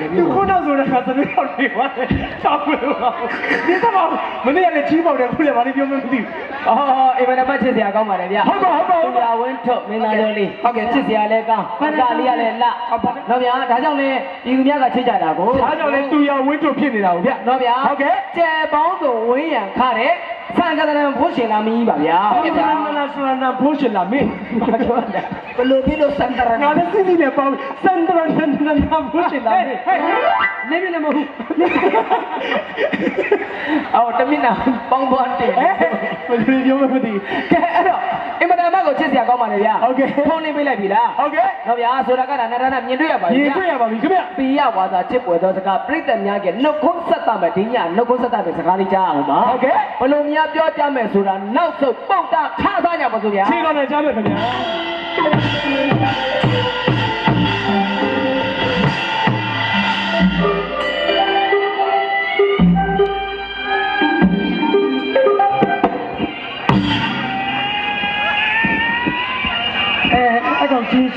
တယ်သူမြို့ခုနောက်ဆိုတော့သတိရောက်နေပါလေတောင်းလို့ပါဒီတော့မနေ့ကလည်းချီးပေါက်တယ်ခုလည်းဘာလို့ပြောမှမသိဘူးအော်အိမ်မနမချစ်စရာကောင်းပါတယ်ဗျဟုတ်ပါဟုတ်ပါဟုတ်ပါသူရဝင်းထုတ်မင်းသားကျော်လေးဟုတ်ကဲ့ချစ်စရာလည်းကောင်းအကလေးကလည်းလှနော်ဗျာဒါကြောင့်လေဒီသူများကချစ်ကြတာကိုအားကြောင့်လည်းသူရဝင်းတို့ဖြစ်နေတာကိုဗျနော်ဗျာဟုတ်ကဲ့ကျဲပေါင်းစုံဝင်းရံခတဲ့ ဆန်ကတရံဖို့ရှင်လာမင်းကြီးပါဗျာဟုတ်ကဲ့နာနာဆန္ဒဖိုးရှင်လာမင်းဘာပြောလဲဘလို့ပြီးလို့ဆန်တရံငါလည်းစိစိနဲ့ပေါင်းစန္ဒရနန္ဒနာဖိုးရှင်လာမင်းနေမနေမဟုတ်အော်တမင်နာပေါင်းသွားတယ်အဲဘယ်လိုပြောမှမသိဘူးကဲအဲ့တော့အင်မတန်မကိုချ စ်စရာကောင်းပါလေဗျာဟုတ်ကဲ့ဖုန်းလေးပေးလိုက်ပြီလားဟုတ်ကဲ့နော်ဗျာဆိုတာကလည်းနရနာမြင်တွေ့ရပါပြီမြင်တွေ့ရပါပြီခင်ဗျပီရဝါသာချစ်ပွဲသောစကားပြိတ္တများကနှုတ်ခွန်းဆက်တာမယ်ဒီညနှုတ်ခွန်းဆက်တာမယ်စကားလေးကြားအောင်ပါဟုတ်ကဲ့ဘလို့များပြောကြမယ်ဆိုတာနောက်ဆုတ်ပုတ်တာခါသားကြပါစို့ဗျာခြေတော်နဲ့ကြားမယ်ခင်ဗျာ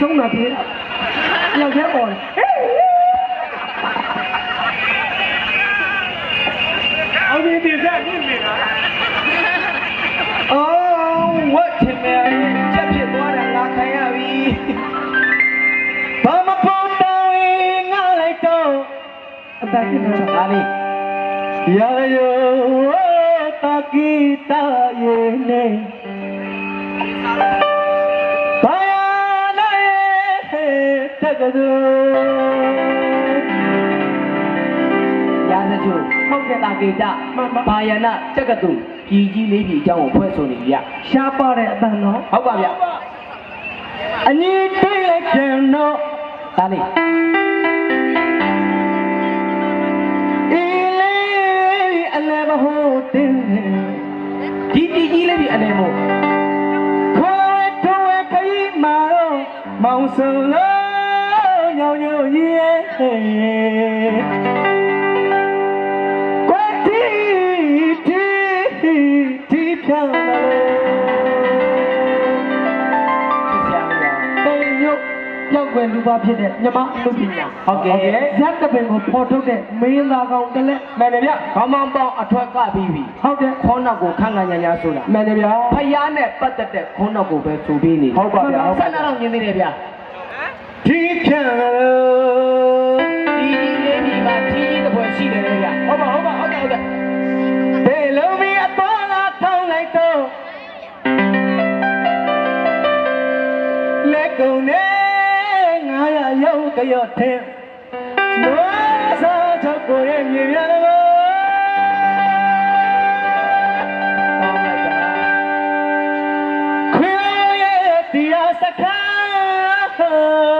အဲ့ကောင်ချင်းရှုံးတာပြေးတာယောက်ျားပေါ်တယ်အောင်ဒီဒီဆက်မြင်နေတာအော်ဝတ်ချင်မယ်ချက်ဖြစ်သွားတာငါခံရပြီဘာမဖို့တော ကဒူရာဇချိုဟုတ်ကဲ့တာကေတဘာယနာတက္ကသိုလ်ပြည်ကြီးလေးပြည်အကြောင်းကိုဖွဲ့ဆိုနေပြီဗျရှားပါတဲ့အတန်တော့ဟုတ်ပါဗျအညီတွေ့လိုက်ပြန်တော့ဒါလေးအေးလေးအလည်းမဟုတ်တင်ဒီပြည်ကြီးလေးပြည်အနေမို့ခွဲထွဲခရီး မှာတော့မောင်စုံလုံးညောင်ညိုရဲ့ကွက်တီတီတီပြန်လာလို့ချစ်စရာမလိုပိန်ညုတ်ရောက်ွယ်လူပါဖြစ်တဲ့မြမအမှုပညာဟုတ်ကဲ့ဇက်တပင်ကိုဖော်ထုတ်တဲ့မင်းသားကောင်တလက်မှန်တယ်ဗျခေါင်းမောင်းပေါင်းအထွက်ကပြီးပြီဟုတ်တယ်ခေါင်းနောက်ကိုခန့်ခန့်ညာညာဆိုတာမှန်တယ်ဗျဖယားနဲ့ပတ်သက်တဲ့ခေါင်းနောက်ကိုပဲဆိုပြီးနေဟုတ်ပါဗျာဟုတ်ဆပါန္ဒတော့မြင်သေးတယ်ဗျ တီပြန်လာလို့ဒီကြီးလေးပြည်မှာထီးကြီးတစ်ပွဲရှိတယ်လေဗျဟုတ်ပါဟုတ်ပါဟုတ်တယ်ဟုတ်တယ်ဘယ်လုံးမီအတော်လာထောင်းလိုက်တော့လက်ကုန်နဲ့ငါရရောက်ကြော့တဲ့လောစားချကိုရဲ့မြေပြတော့ကောင်းလိုက်တာခွေရဲ့တရားစခန်း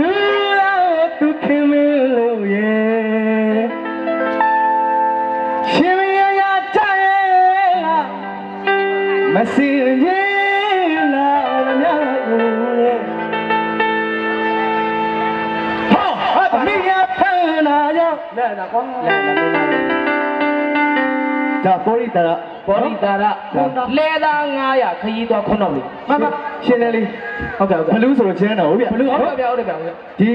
လူလာသူခင်မလို့ရဲ့ရှင်မရရတရဲ့မစင်ရင်လာမြတ်ကိုရဲ့ဟောအမိရဖန်နာကြောင့်လဲနာကောလဲနာမင်းသားဒါပေါ်ရီတာဘောရိတာရလဲသား900ခရီးသွားခုနောက်လေးမမ ရှင်းတယ်လေးဟုတ်ကဲ့ဟုတ်ဘကဲ့လူးဆိုတော့ကျန်းတော့ဗျဘလူးဟုတ်ကဲ့ဗျဟုတ်တယ်ဗျဟုတ်ကဲ့ဒီ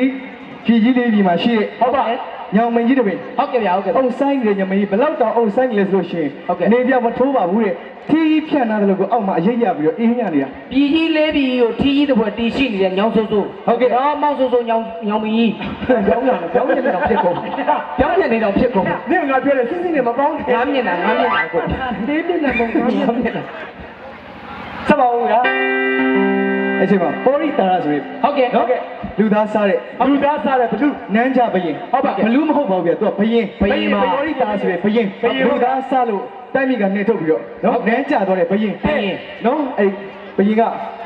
ပြည်ကြီးလေးပြည်မှာရှိတဲ့ဟုတ်ပါညောင်မင်းကြီးတပင်ဟုတ်ကဲ့ဗျဟုတ်ကဲ့အုပ်ဆိုင်နေတဲ့ညမကြီးဘလောက်တောင်အုပ်ဆိုင်နေလဲဆိုလို့ရှိရင်ဟုတ်ကဲ့နေပြမထိုးပါဘူးတဲ့ခီးဖြန့်လာတယ်လို့ကိုအောက်မှာအရေးရပြီးတော့အေးညနေတာပြည်ကြီးလေးပြည်ကိုထီးကြီးတစ်ပွဲတီးရှိနေတဲ့ညောင်ဆိုးဆိုးဟုတ်ကဲ့တော့မောင်ဆိုးဆိုးညောင်ညောင်မကြီးပြောင်းရအောင်ပြောင်းနေတော့ဖြစ်ကုန်ပြောင်းနေတော့ဖြစ်ကုန်နင့်ငါပြောတယ်စစ်စစ်နဲ့မပေါင်းနဲ့ငါမြင်တာငါမြင်တာကိုတေးပြနေပုံကောင်းငါမြင်တာ စပါဦးလားအချိန်မှာပေါ်ရီတာရဆိုရင်ဟုတ်ကဲ့နော်လူသားစားတဲ့လူသားစားတဲ့ဘလူနန်းကြဘရင်ဟုတ်ပါကဲ့ဘလူမဟုတ်ပါဘူးဗျာသူကဘရင်ဘယင်ပါပေါ်ရီတာဆိုရင်ဘရင်လူသားစားလို့တိုက်မိကနှင်ထုတ်ပြီးတော့နော်နန်းကြတော့တဲ့ဘရင်ဘယင်နော်အဲ့ဘရင်က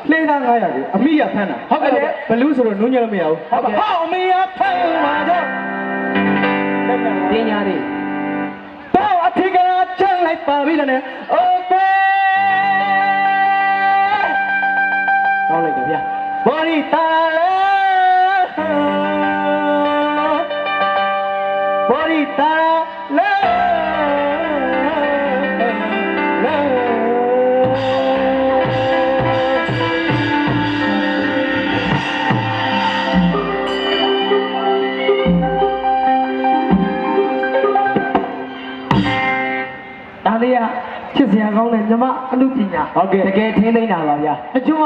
လှေသား900ကိုအမိရဖမ်းတာဟုတ်ကဲ့ဟုတ်ကဲ့ဘလူဆိုတော့နုံညလို့မရဘူးဟုတ်ကဲ့ဟောအမိရဖမ်းမှာတော့ပညာတွေတော့အထင်ကချမ်းလိုက်ပါပြီလေ။အိုး ဒါလေးကချစ်စရာကောင်းတဲ့မြမအမှုပညာဟုတ်ကဲ့တကယ်ထင်းသိနေတာပါဗျာတချို့က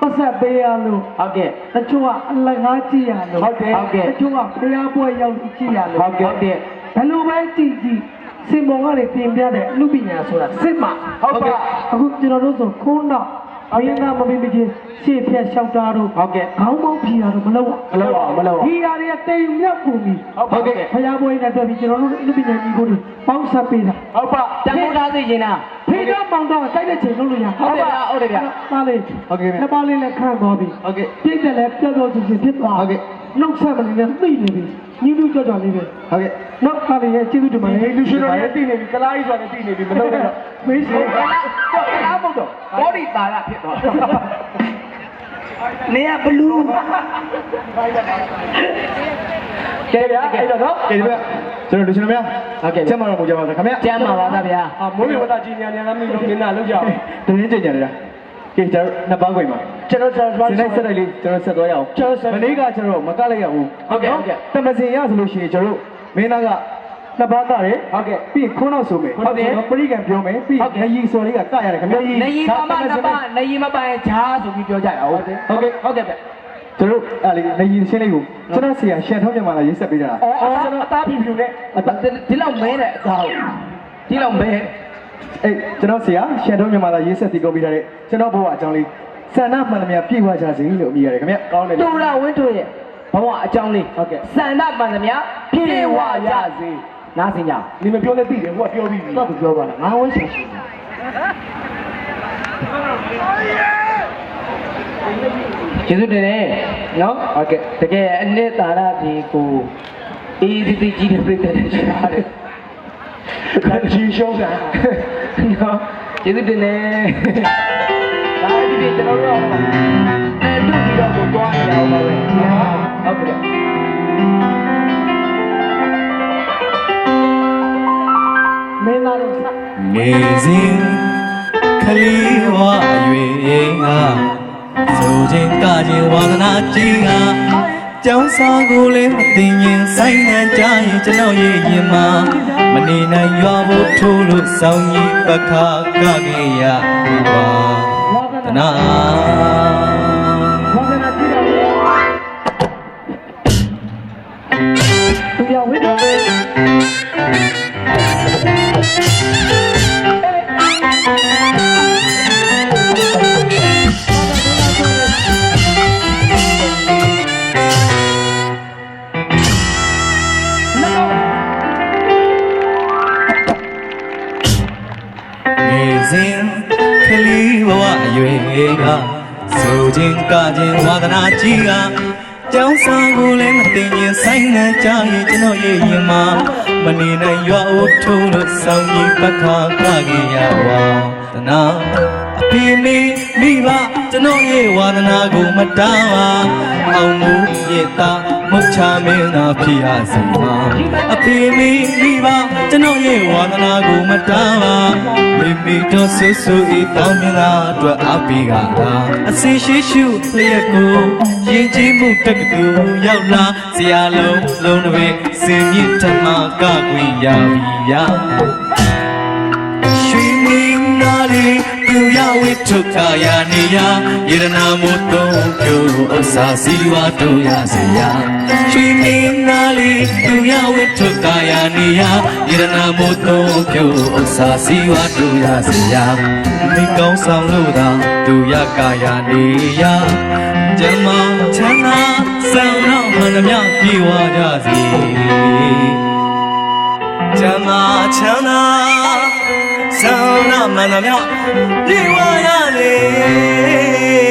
ပတ်ဆက်ပေးရလို့ဟုတ်ကဲ့တချို့ကအလကားကြည့်ရလို့ဟုတ်တယ်ဟုတ်ကဲ့တချို့ကဖျားပွဲရောက်ကြည့်ရလို့ဟုတ်ကဲ့ဟုတ်ကဲ့ဘယ်လိုပဲကြည့်ကြည့်စင်ပေါ်ကနေပြင်ပြတဲ့အမှုပညာဆိုတာစစ်မှဟုတ်ကဲ့အခုကျွန်တော်တို့ဆိုခုံးတော့ အရင်ကမမင်းမချင်းရှေ့ဖြတ်လျှောက်တာတို့ဟုတ်ကဲ့ခေါင်းပေါင်းဖြီတာတို့မလုပ်မလုပ်အောင်မလုပ်အောင်ဒီဟာတွေကတိမ်မြောက်ကုန်ပြီဟုတ်ကဲ့ဖျားပွဲနဲ့တွေ့ပြီးကျွန်တော်တို့အမှုပညာကြီးကိုပေါင်းဆက်ပေးတာဟုတ်ပါတန်ဖိုးထားသိချင်တာဖေးတော့မောင်တော့တိုက်တဲ့ချိန်လုံးလို့ရဟုတ်တယ်ဗျာဟုတ်တယ်ဗျာပါလေဟုတ်ကဲ့ဗျာနှစ်ပါးလေးလည်းခန့်သွားပြီဟုတ်ကဲ့ပြည့်တယ်လည်းပြတ်တော့ချင်းချင်းဖြစ်သွားဟုတ်ကဲ့ နှုတ်ဆက်မနေနဲ့သိနေပြီညီလူကြော့ကြော်လေးပဲဟုတ်ကဲ့နောက်ပါလေရဲ့ကျေးဇူးတင်ပါတယ်လူရှင်တော်လည်းတည်နေပြီကလားကြီးဆိုတာလည်းတည်နေပြီမလုပ်နဲ့တော့မေးစီတော့လားမဟုတ်တော့ဘောရီတာရဖြစ်သွားနေရဘလူးကဲဗျာအဲ့တော့နော်ကဲဒီဘက်ကျွန်တော်လူရှင်တော်များဟုတ်ကဲ့ကျမ်းမာတော်မူကြပါစေခင်ဗျာကျမ်းပါပါသားဗျာအာမိုးလေဝသကြီးညာညာမင်းလုံးမင်းနာလောက်ကြအောင်တရင်ကြင်ကြနေတာ ကဲကျွန်တော်နှစ်ပန်းခွေမှာကျွန်တော်ကျွန်တော်စနေဆက်လိုက်လေးကျွန်တော်ဆက်သွားရအောင်ကျွန်တော်ဆက်မနေ့ကကျွန်တော်မကလိုက်ရဘူးဟုတ်ကဲ့ဟုတ်ကဲ့တမစင်ရဆိုလို့ရှိရင်ကျွန်တော်မင်းသားကနှစ်ပန်းသားတယ်ဟုတ်ကဲ့ပြီးခွန်းတော့ဆိုမယ်ဟုတ်တယ်ပရိကံပြောမယ်ပြီးဟုတ်ကဲ့နရီဆိုလေးကကရတယ်ခင်ဗျာနေရီမမနပနေရီမပိုင်ဂျားဆိုပြီးပြောကြရအောင်ဟုတ်ကဲ့ဟုတ်ကဲ့ဟုတ်ကဲ့ဗျကျွန်တော်အဲ့လေနရီရှင်းလေးကိုကျွန်တော်ဆရာရှန်ထုံးမြန်မာလာရေးဆက်ပေးကြတာအော်ကျွန်တော်အသားပြူပြူနဲ့ဒီလောက်မဲတဲ့အသားဒီလောက်မဲ အေးကျွန်တော်ဆရာရှန်ထုံးမြန်မာလာရေးဆက်ပြီးကုန်ပြီးထားတဲ့ကျွန်တော်ဘဝအကြောင်းလေးဆန္ဒမှန်သမျှပြည့်ဝကြစေလို့အမိရတယ်ခင်ဗျာကောင်းတယ်တူရဝင်းတို့ရဲ့ဘဝအကြောင်းလေးဟုတ်ကဲ့စန္ဒပန်သမျှပြေဝရစေနားစင်ကြနေမပြောလဲသိတယ်ဟိုကပြောပြီးပြီတော့သူပြောပါလားငါဝင်းရှင်ရှင်ကျေးဇူးတင်တယ်နော်ဟုတ်ကဲ့တကယ်အနှစ်သာရဒီကိုအေးဒီဒီကြီးတဲ့ပြည့်တဲ့ရှားတယ် ခက်ချင်းရှုံးတာနော်ကျေးဇူးတင်တယ်ဒါဒီပြကျွန်တော်တို့အဲတူပြီးတော့ကိုသွားနေအောင်ပါပဲဟုတ်ကဲ့မင်းသားတို့ဆက်ငယ်စဉ်ခလီဝအရွယ်ဟာဆိုခြင်းကခြင်းဝါသနာကြီးဟာ ကျောင်းစာကိုလည်းမသိရင်ဆိုင်နှံကြရင်ကျွန်တော်ရဲ့ရင်မှာမနေနိုင်ရွာဖို့ထိုးလို့စောင်းကြီးပခါကခဲ့ရပါတနာဘောကနာကြည့်တော့သူရဝိတော်င ခြင်းကခြင်းဝါသနာကြီးကကျောင်းစာကိုလည်းမသိရင်ဆိုင်နှံကြရင်ကျွန်တော်ရဲ့ရင်မှာမနေနိုင်ရွာအိုးထိုးလို့စောင်းကြီးပခါကခဲ့ရပါတနာအဖေမေမိဘကျွန်တော်ရဲ့ဝါသနာကိုမတားပါအောင်မှုရဲ့သား မုတ်ချမင်းသာဖြစ်ရစေပါအဖေမေမိဘကျွန်တော်ရဲ့ဝါသနာကိုမတားပါမိမိတို့ဆူဆူဤတောင်းမြင်တာအတွက်အပိကလာအစင်ရှိရှုလျက်ကိုရင်ကြီးမှုတက္ကသိုလ်ရောက်လာဆရာလုံးလုံးတစ်ပင်စင်မြင့်ဓမ္မကကွေရပြီဗျာရွှေမင်းသား လေးသူရဝိထုခာယာနေယယေရနာမို့သုံးကျိုးဥစ္စာစီဝါတို့ရစေရရွှေမင်းသားလေးသူရဝိထုခာယာနေယယေရနာမို့သုံးကျိုးဥစ္စာစီဝါတို့ရစေရမိကောင်းဆောင်လို့သာသူရကာယာနေယကျမချမ်းသာဆောင်တော့မှန်သမျှပြေဝကြစေကျမ်းမာချမ်းသာဆောင်းနာ မန္တမြောက်ပြေဝရလေ